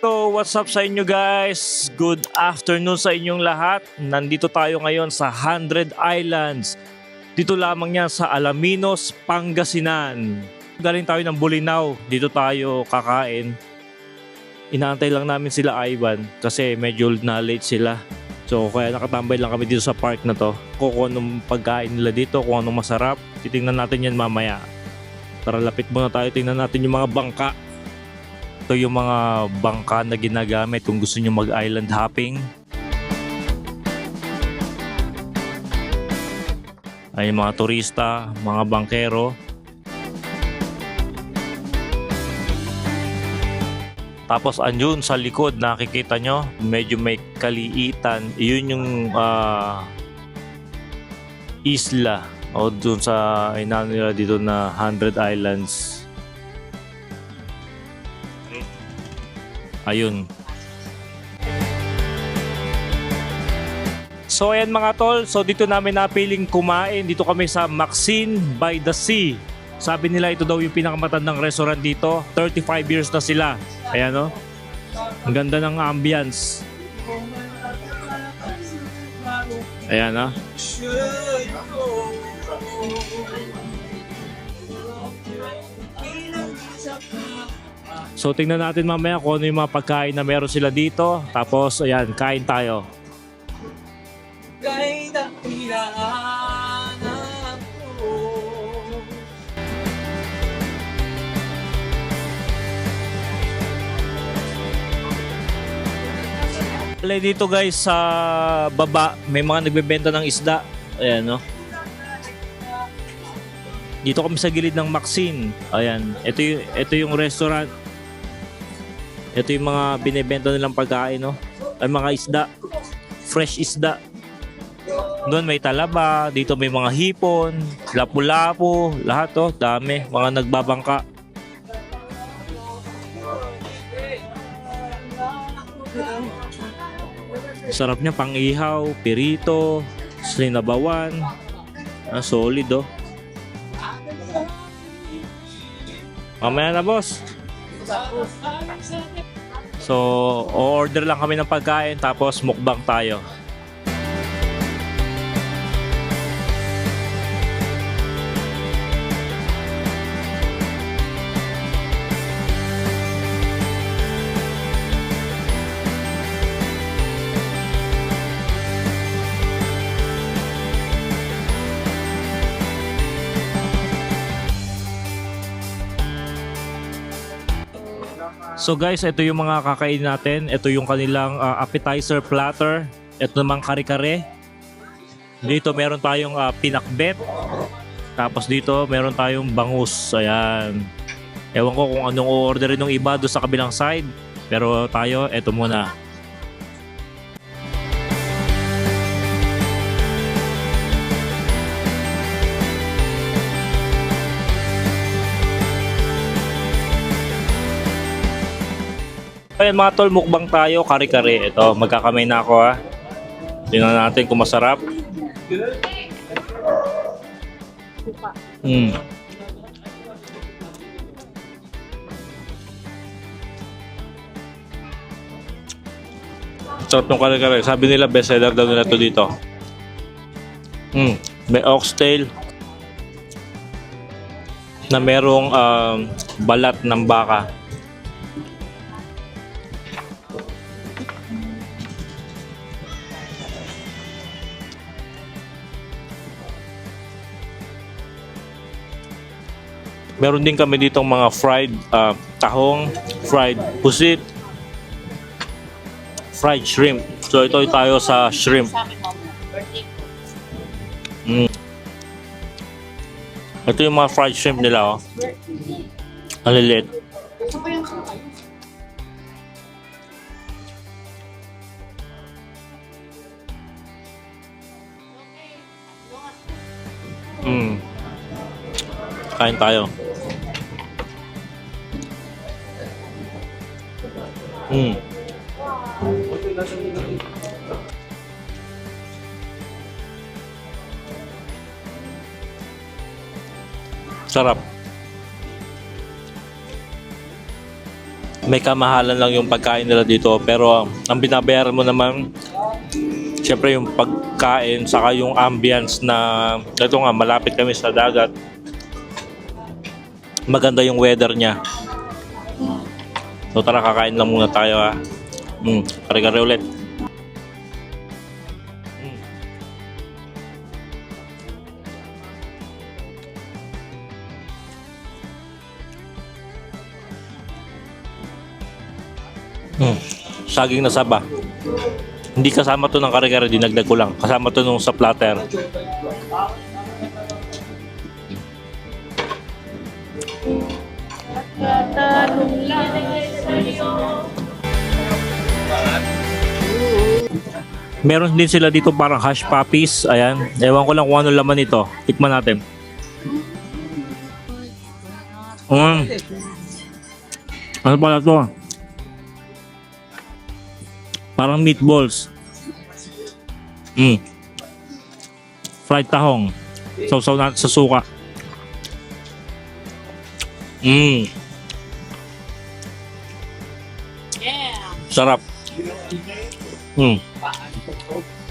So, what's up sa inyo guys? Good afternoon sa inyong lahat. Nandito tayo ngayon sa 100 Islands. Dito lamang yan sa Alaminos, Pangasinan. Galing tayo ng Bulinaw. Dito tayo kakain. Inaantay lang namin sila Ivan kasi medyo na late sila. So kaya nakatambay lang kami dito sa park na to. Kung anong pagkain nila dito, kung anong masarap, titingnan natin yan mamaya. Tara lapit muna tayo, tingnan natin yung mga bangka. Ito yung mga bangka na ginagamit kung gusto nyo mag-island hopping. Ay mga turista, mga bangkero. Tapos andun sa likod nakikita nyo, medyo may kaliitan. Yun yung ah, isla o dun sa inano nila dito na 100 Islands. Ayun. So ayan mga tol, so dito namin napiling kumain. Dito kami sa Maxine by the Sea. Sabi nila ito daw yung pinakamatandang restaurant dito. 35 years na sila. Ayan no. Ang ganda ng ambience. Ayan no. So tingnan natin mamaya kung ano yung mga pagkain na meron sila dito. Tapos ayan, kain tayo. Ko Alay dito guys sa baba, may mga nagbebenta ng isda. Ayan no. Dito kami sa gilid ng Maxine. Ayan, ito yung ito yung restaurant. Ito yung mga binebenta nilang pagkain no. Ay mga isda. Fresh isda. Doon may talaba, dito may mga hipon, lapu-lapu, lahat to, dami, mga nagbabangka. Sarap niya pang ihaw, pirito, sinabawan. Ah, solid oh. Mamaya na boss. So, order lang kami ng pagkain tapos mukbang tayo. So guys, ito yung mga kakain natin. Ito yung kanilang ah, appetizer platter. Ito namang kare-kare. Dito meron tayong ah, pinakbet. Tapos dito meron tayong bangus. Ayan. Ewan ko kung anong orderin ng iba doon sa kabilang side. Pero tayo, eto muna. Ayan mga tol, mukbang tayo, kare-kare. Ito, magkakamay na ako ha. Tingnan natin kung masarap. Mm. Sarap ng kare-kare. Sabi nila best seller daw nila to dito. Mm. May oxtail na merong um, balat ng baka. Meron din kami ditong mga fried ah, tahong, fried pusit, fried shrimp. So ito tayo sa shrimp. Mm. Ito yung mga fried shrimp nila oh. Ang lilit. Mm. Kain tayo. Mm. Sarap. may kamahalan lang yung pagkain nila dito pero ang binabayaran mo naman syempre yung pagkain saka yung ambience na ito nga malapit kami sa dagat maganda yung weather niya so tara kakain lang muna tayo ha mm, kare-kare ulit Mm. Mm. Saging na saba. Hindi kasama to ng kare-kare, dinagdag ko lang. Kasama to nung sa platter. Meron din sila dito parang hash puppies. Ayan. Ewan ko lang kung ano laman nito. Tikman natin. Mm. Ano pala to? Parang meatballs. Mm. Fried tahong. Sausaw natin sa suka. Mm. Yeah. Sarap. Mm.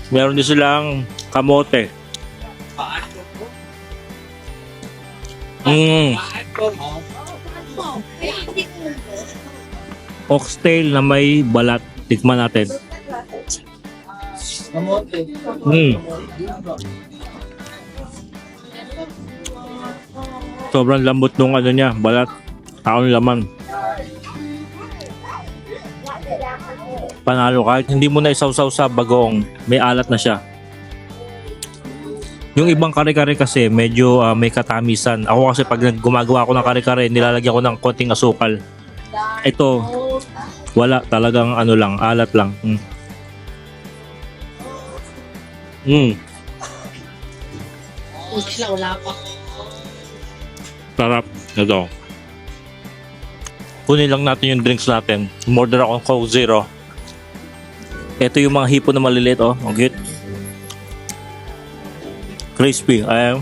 Meron din silang kamote. Mm. Oxtail na may balat. Tikman natin. Mm. Sobrang lambot nung ano niya, balat. Taon laman. Panalo kahit hindi mo na isawsaw sa bagong, may alat na siya. Yung ibang kare-kare kasi medyo ah, may katamisan. Ako kasi pag gumagawa ako ng kare-kare, nilalagyan ko ng konting asukal. Ito, wala. Talagang ano lang, alat lang. Mm. Mm. Wala pa. Sarap. Ito. Kunin lang natin yung drinks natin. Order ako ng Coke Zero. Ito yung mga hipo na maliliit, oh. Ang cute. Crispy. Ayan.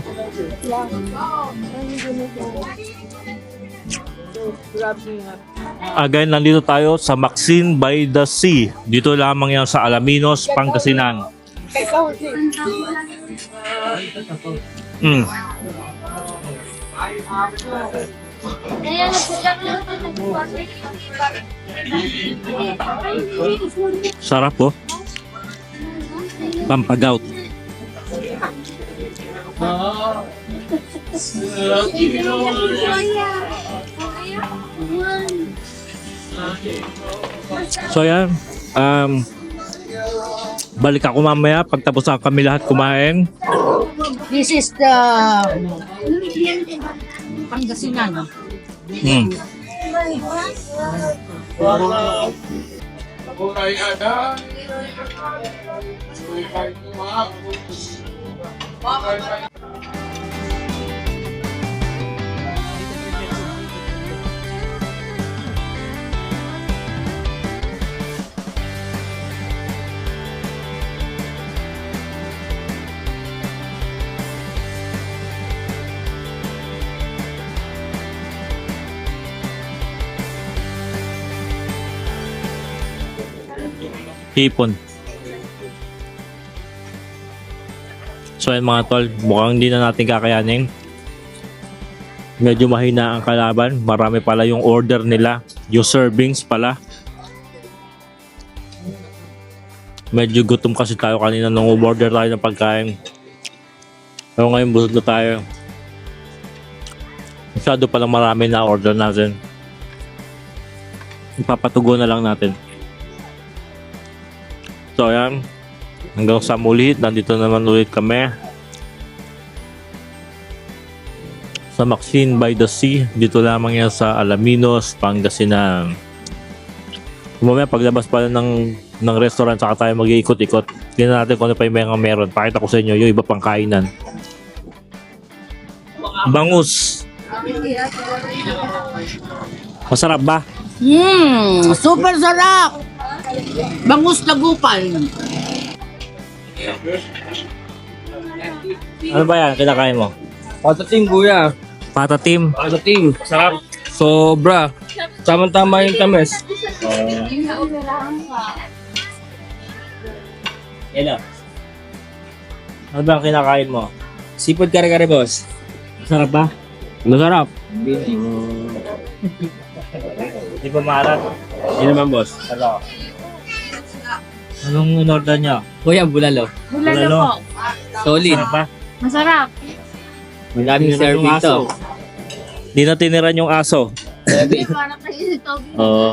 Again, nandito tayo sa Maxine by the Sea. Dito lamang yan sa Alaminos, Pangasinan. Mm. Sarap po. Pampagout. So yan. Um, balik ako mamaya pagtapos na kami lahat kumain. This is the Pangasinan. Mm. Hipon. So yan mga tol, mukhang hindi na natin kakayanin. Medyo mahina ang kalaban. Marami pala yung order nila. Yung servings pala. Medyo gutom kasi tayo kanina nung order tayo ng pagkain. Pero ngayon busog na tayo. Masyado palang marami na order natin. Ipapatugo na lang natin. So ayan. Hanggang sa muli, nandito naman ulit kami. Sa Maxine by the Sea. Dito lamang yan sa Alaminos, Pangasinan. Kumamaya paglabas pala ng, ng restaurant, saka tayo mag-iikot-ikot. Tingnan natin kung ano pa yung mga meron. Pakita ko sa inyo yung iba pang kainan. Bangus. Masarap ba? Mmm, super sarap! Bangus tagupan. Ano ba yan? Kinakain mo? Patating kuya. Patatim. Patating. Sarap. Sobra. Tama-tama yung tamis. Yan Ano ba ang kinakain mo? Seafood kare-kare, boss. Sarap ba? Masarap. Di ba maalat? Yun naman, boss. Ano? Anong in-order niya? Kuya, bulalo. Bulalo. Bulalo po. Solid. Sarap ba? Masarap. Maraming Tiniran yung serving aso. to. Di na tiniran yung aso. Parang kayo ito. Oo.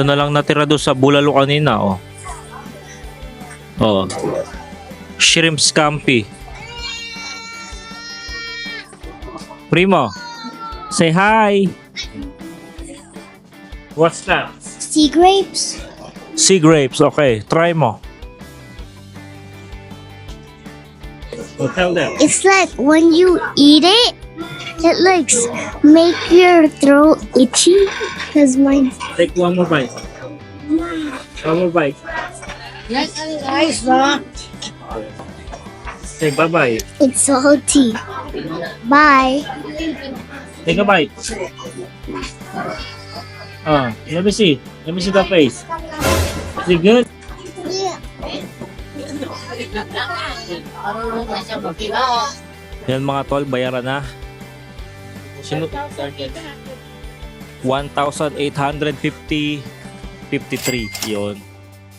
Ito na lang natira doon sa bulalo kanina, oh. Oh. Shrimp scampi. Primo, say hi. What's that? Sea grapes? Sea grapes. Okay, try mo. Oh, tell them. It's like when you eat it, it like s- make your throat itchy. Cause mine. Take one more bite. One more bite. Yan ang rice na. Say bye-bye. It's salty. Bye. Take a bite. Ah, let me see. Let me see the face. Is it good? Yan mga tol, bayaran na. Sino? 1,850 53 yun.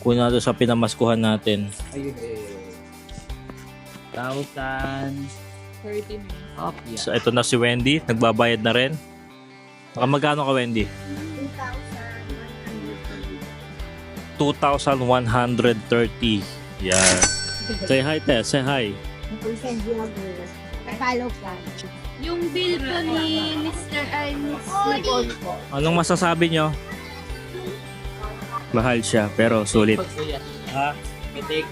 Kuna doon sa pinamaskuhan natin. Tautan. 30 minutes. Oh, So ito na si Wendy, nagbabayad na rin. Baka magkano ka Wendy? 2,130. Yan. Say hi, Tess. Say hi. Yung bill po ni Mr. ay Miss po. Anong masasabi nyo? Mahal siya, pero sulit. Ha?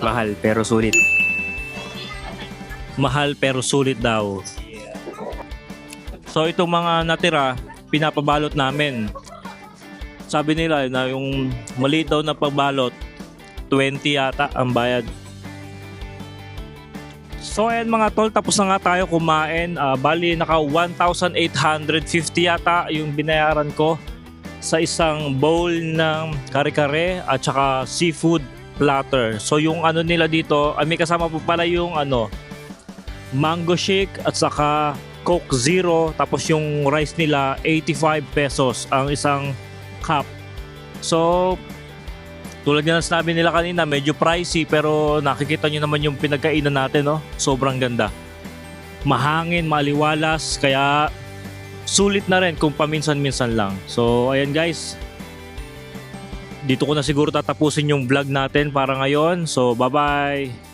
Mahal, pero sulit. Mahal, pero sulit daw. So, itong mga natira, pinapabalot namin. Sabi nila na yung maliit daw na pagbalot, 20 yata ang bayad. So ayan mga tol, tapos na nga tayo kumain. Ah, bali naka 1,850 yata yung binayaran ko sa isang bowl ng kare-kare at saka seafood platter. So yung ano nila dito, ah, may kasama po pala yung ano, mango shake at saka Coke Zero. Tapos yung rice nila, 85 pesos ang isang cup. So, tulad nga ng sinabi nila kanina, medyo pricey pero nakikita nyo naman yung pinagkainan natin, no? Sobrang ganda. Mahangin, maliwalas, kaya sulit na rin kung paminsan-minsan lang. So, ayan guys. Dito ko na siguro tatapusin yung vlog natin para ngayon. So, bye-bye!